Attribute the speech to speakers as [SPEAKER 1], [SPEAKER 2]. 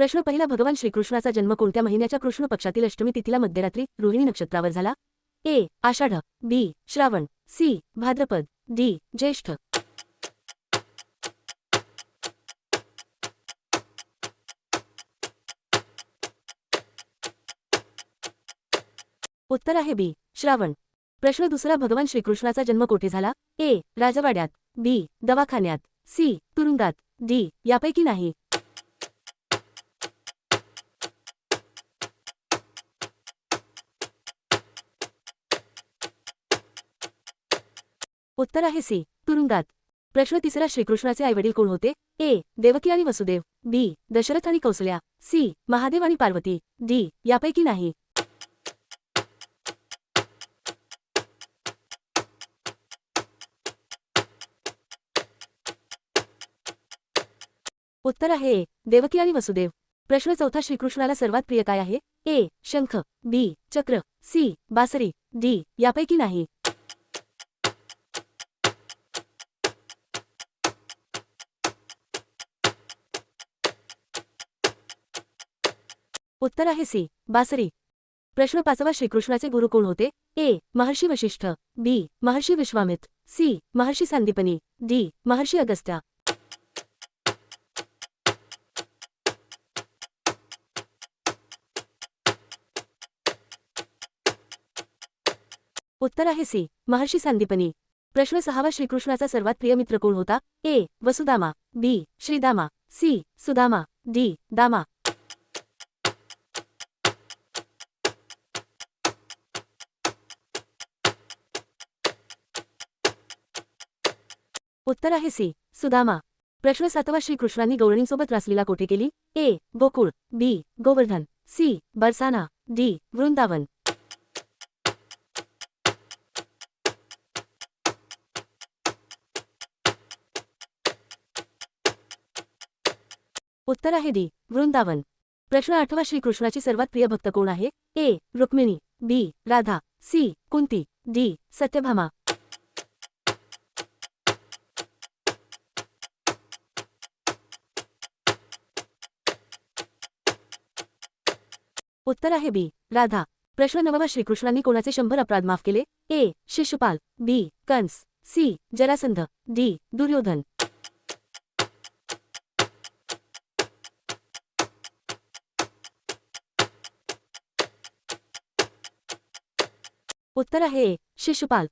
[SPEAKER 1] प्रश्न पहिला भगवान श्रीकृष्णाचा जन्म कोणत्या महिन्याच्या कृष्ण पक्षातील अष्टमी तिथीला मध्यरात्री रोहिणी नक्षत्रावर झाला? A. Ashadh B. Shravan C. Bhadrapad D. Jyeshtha. उत्तर आहे बी. श्रावण. प्रश्न दुसरा भगवान श्रीकृष्णाचा जन्म कोठे झाला? ए. राजवाड्यात बी. दवाखान्यात सी. तुरुंगात डी. यापैकी नाही. उत्तर आहे सी. तुरुंगात. प्रश्न तिसरा श्रीकृष्णाचे आईवडील कोण होते? ए. देवकी आणि वसुदेव. बी. दशरथ आणि कौसल्या. सी. महादेव आणि पार्वती. डी. यापैकी नाही. उत्तर आहे ए. देवकी आणि वसुदेव. प्रश्न चौथा श्रीकृष्णाला सर्वात प्रिय काय आहे? ए. शंख. बी. चक्र. सी. बासरी. डी. यापैकी नाही. उत्तर आहे सी. बासरी. प्रश्न पाचवा श्रीकृष्णाचे गुरु कोण होते? A. Maharshi Vashishtha. B. Maharshi Vishwamitra C. Maharshi Sandipani. D. Maharshi Agastya. उत्तर आहे सी. महर्षी संदीपनी. प्रश्न सहावा श्रीकृष्णाचा सर्वात प्रिय मित्र कोण होता? A. Vasudama. B. Shridama. C. Sudama. D. Dama. उत्तर आहे सी. सुदामा. प्रश्न सातवा श्रीकृष्णांनी गौरणींसोबत रासलीला कोठे केली? A. Gokul. B. Govardhan. C. Barsana. D. Vrindavan. उत्तर आहे डी. वृंदावन. प्रश्न आठवा श्रीकृष्णाची सर्वात प्रिय भक्त कोण आहे? A. Rukmini. B. Radha. C. Kunti. D. Satyabhama. उत्तर आहे बी. राधा. प्रश्न नववा श्रीकृष्णांनी कोणाचे शंभर अपराध माफ केले? A. Shishupal. B. Kansa. C. Jarasandha. D. Duryodhan. उत्तर आहे ए. शिशुपाल.